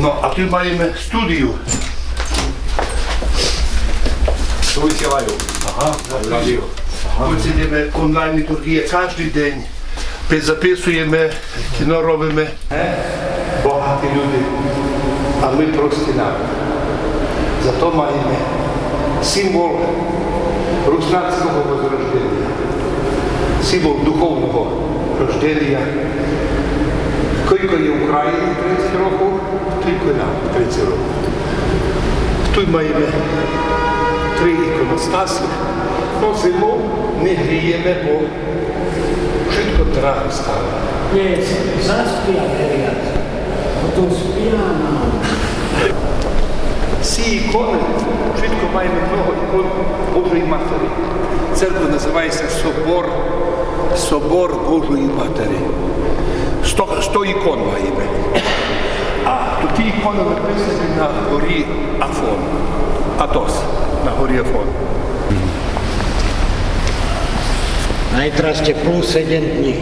Ну, а тут маємо студію. Тут сілаю. Ага, студію. Тут сидимо онлайн літургія кожен день. Ми записуємо, кіно робимо. Багаті люди, а ми прості народ. Зато маємо символ руснацького возрождення, символ духовного рождення. Кілько є в Україні 30 років, тільки нам 30 років. Тут маємо три іконостаси. Ну, зиму не гріємо, бо швидко трави стало. Zaspija Elias. Potom spija na... Ці ікони швидко маємо много ікон Божої Матері. Церква називається Собор, Собор Божої Матері. Сто, сто ікон маємо. А то ті ікони написані на горі Афон. Атос, на горі Афон. Najtraste plus 7 dní.